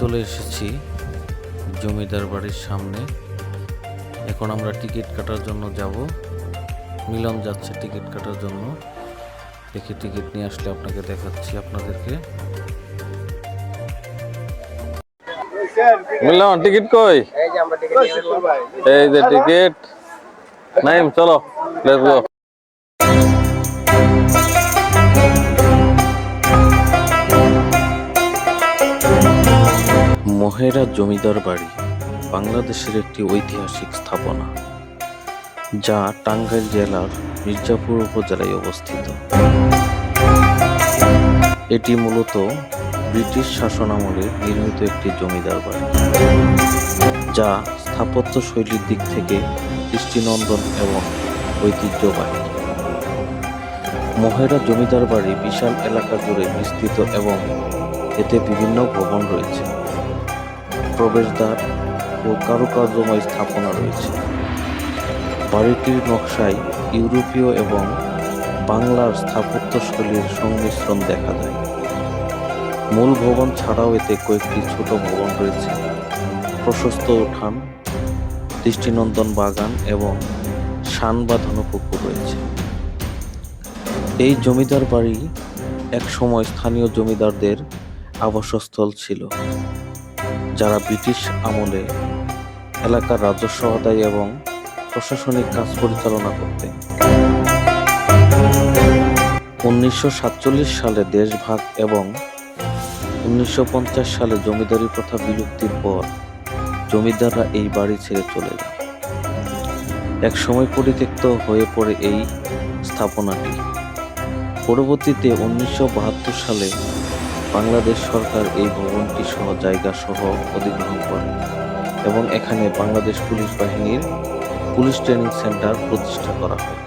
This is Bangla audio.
চলে এসেছি জমিদার বাড়ির সামনে। এখন আমরা টিকিট কাটার জন্য যাব। মিলন যাচ্ছে টিকিট কাটার জন্য। দেখি টিকিট নিয়ে আসলে আপনাকে দেখাচ্ছি আপনাদেরকে। মিলন টিকিট কই? এই যে আমরা টিকিট এই যে টিকিট। নাইম চলো লেটস গো মহেরা জমিদার বাড়ি বাংলাদেশের একটি ঐতিহাসিক স্থাপনা, যা টাঙ্গাইল জেলার মির্জাপুর উপজেলায় অবস্থিত। এটি মূলত ব্রিটিশ শাসনামলে নির্মিত একটি জমিদার বাড়ি, যা স্থাপত্য শৈলীর দিক থেকে দৃষ্টিনন্দন এবং ঐতিহ্যবাহী। মহেরা জমিদার বাড়ি বিশাল এলাকা জুড়ে বিস্তৃত এবং এতে বিভিন্ন ভবন রয়েছে। প্রবেশদ্বার ও কারুকার্যময় স্থাপনা রয়েছে। বাড়িটির নকশায় ইউরোপীয় এবং বাংলার স্থাপত্য শৈলীর সংমিশ্রণ দেখা যায়। মূল ভবন ছাড়াও এতে কয়েকটি ছোট ভবন রয়েছে। প্রশস্ত উঠান, দৃষ্টিনন্দন বাগান এবং শান বাঁধানো পুকুর রয়েছে। এই জমিদার বাড়ি একসময় স্থানীয় জমিদারদের আবাসস্থল ছিল। যারা ব্রিটিশ আমলে এলাকার রাজস্ব আদায় এবং প্রশাসনিক কাজ পরিচালনা করতেন। উনিশশো সাতচল্লিশ সালে দেশভাগ এবং উনিশশো পঞ্চাশ সালে জমিদারি প্রথা বিলুপ্তির পর জমিদাররা এই বাড়ি ছেড়ে চলে যান। এক সময় পরিত্যক্ত হয়ে পড়ে এই স্থাপনাটি। পরবর্তীতে উনিশশো বাহাত্তর সালে বাংলাদেশ সরকার এই ভবনটি সহ জায়গা সহ অধিগ্রহণ করে এবং এখানে বাংলাদেশ পুলিশ বাহিনীর পুলিশ ট্রেনিং সেন্টার প্রতিষ্ঠা করা হয়।